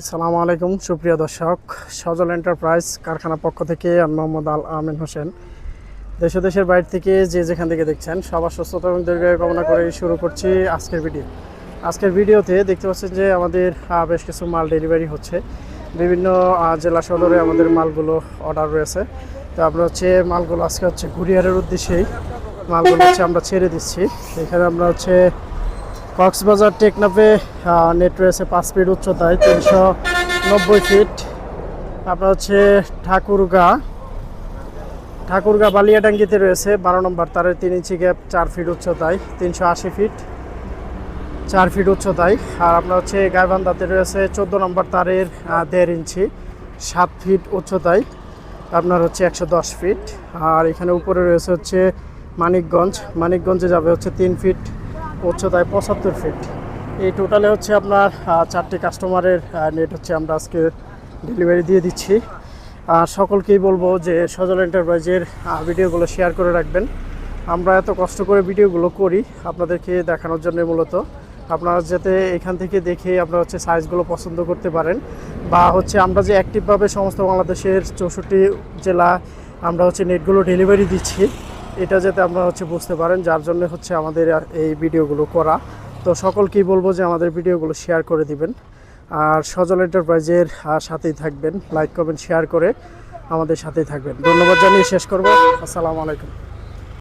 আসসালামু আলাইকুম, সুপ্রিয় দর্শক। সজল এন্টারপ্রাইজ কারখানা পক্ষ থেকে আমি মোহাম্মদ আল আমিন হোসেন। দেশ দেশের বাইরে থেকে যে যেখান থেকে দেখছেন, সবার সুস্থতা এবং দীর্ঘায়ু কামনা করে শুরু করছি আজকের ভিডিও। আজকের ভিডিওতে দেখতে পাচ্ছেন যে আমাদের বেশ কিছু মাল ডেলিভারি হচ্ছে। বিভিন্ন জেলা সদরে আমাদের মালগুলো অর্ডার রয়েছে। তো আমরা হচ্ছে মালগুলো আজকে হচ্ছে কুরিয়ারের উদ্দেশ্যেই, মালগুলো হচ্ছে আমরা ছেড়ে দিচ্ছি। এখানে আমরা হচ্ছে কক্সবাজার টেকনাফে নেট রয়েছে পাঁচ ফিট উচ্চতায়, তিনশো নব্বই ফিট আপনার হচ্ছে ঠাকুরগা। ঠাকুরগা বালিয়াডাঙ্গিতে রয়েছে, বারো নম্বর তারের তিন ইঞ্চি গ্যাপ চার ফিট উচ্চতায়, তিনশো আশি ফিট চার ফিট উচ্চতায়। আর আপনার হচ্ছে গাইবান্ধাতে রয়েছে চোদ্দ নম্বর তারের দেড় ইঞ্চি সাত ফিট উচ্চতায়, আপনার হচ্ছে একশো দশ ফিট আর এখানে উপরে রয়েছে হচ্ছে মানিকগঞ্জ। মানিকগঞ্জে যাবে হচ্ছে তিন ফিট উচ্চতায় পঁচাত্তর ফিট এই টোটালে হচ্ছে আপনার চারটি কাস্টমারের নেট হচ্ছে আমরা আজকে ডেলিভারি দিয়ে দিচ্ছি। আর সকলকেই বলব যে সজল এন্টারপ্রাইজের ভিডিওগুলো শেয়ার করে রাখবেন। আমরা এত কষ্ট করে ভিডিওগুলো করি, আপনাদেরকে দেখানোর জন্য মূলত। আপনারা যাতে এখান থেকে দেখে আপনারা হচ্ছে সাইজগুলো পছন্দ করতে পারেন। বা হচ্ছে আমরা যে অ্যাক্টিভভাবে সমস্ত বাংলাদেশের চৌষট্টি জেলা আমরা হচ্ছে নেটগুলো ডেলিভারি দিচ্ছি। এটা যাতে আপনারা হচ্ছে বুঝতে পারেন, যার জন্য হচ্ছে আমাদের এই ভিডিওগুলো করা। তো সকলকেই বলব যে আমাদের ভিডিওগুলো শেয়ার করে দিবেন। আর সজল এন্টারপ্রাইজের সাথেই থাকবেন। লাইক কমেন্ট শেয়ার করে আমাদের সাথেই থাকবেন। ধন্যবাদ জানিয়ে শেষ করব। আসসালামু আলাইকুম।